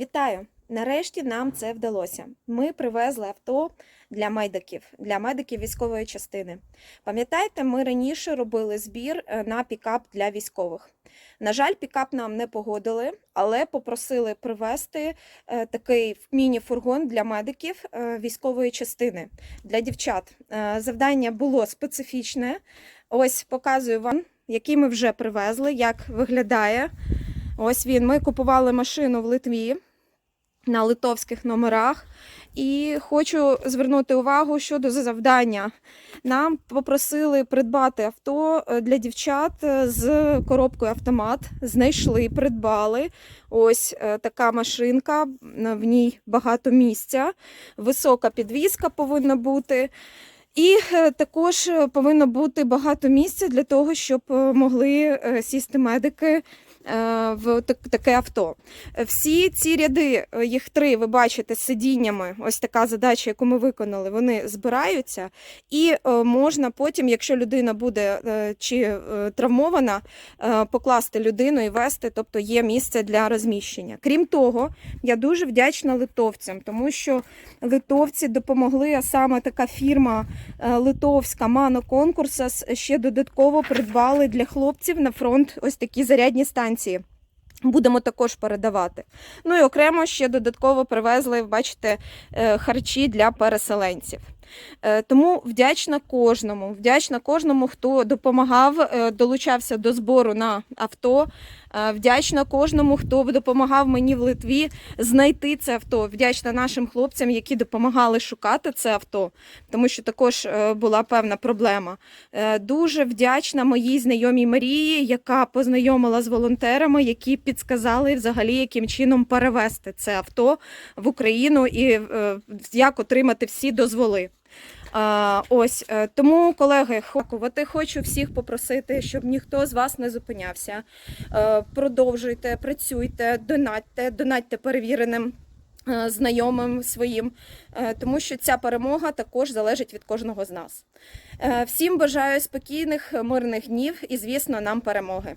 Вітаю! Нарешті нам це вдалося. Ми привезли авто для медиків, для медиків військової частини. Пам'ятаєте, ми раніше робили збір е, на пікап для військових. На жаль, пікап нам не погодили, але попросили привезти е, такий міні-фургон для медиків е, військової частини для дівчат. Завдання було специфічне. Ось показую вам, який ми вже привезли, як виглядає. Ось він. Ми купували машину в Литві на литовських номерах. І хочу звернути увагу щодо завдання. Нам попросили придбати авто е, для дівчат е, з коробкою автомат. Знайшли, придбали. Ось е, така машинка, в ній багато місця, висока підвізка повинна бути. І також повинно бути багато місця для того, щоб могли сісти медики в таке авто. Е, Всі ці ряди, е, їх три, ви бачите, з сидіннями. Ось така задача, яку ми виконали, вони збираються, і е, можна потім, якщо людина буде е, чи е, травмована, е, покласти людину і вести, тобто є місце для розміщення. Крім того, я дуже вдячна литовцям, тому що литовці допомогли, а саме така фірма е, литовська Мано Конкурсас ще додатково придбали для хлопців на фронт ось такі зарядні станції. Будемо також передавати. Ну і окремо ще додатково привезли, бачите, е, харчі для переселенців. Е, Тому вдячна кожному, вдячна кожному, хто допомагав, е, долучався до збору на авто. Е, Вдячна кожному, хто допомагав мені в Литві знайти це авто. Вдячна нашим хлопцям, які допомагали шукати це авто, тому що також була певна проблема. Дуже вдячна моїй знайомій Марії, яка познайомила з волонтерами, які підсказали взагалі, яким чином перевезти це авто в Україну і як отримати всі дозволи. А, ось е, тому, колеги, дякувати. Хочу всіх попросити, щоб ніхто з вас не зупинявся. Е, Продовжуйте, працюйте, донатьте, донатьте перевіреним. е, Знайомим своїм, тому що ця перемога також залежить від кожного з нас. Всім бажаю спокійних, мирних днів і, звісно, нам перемоги.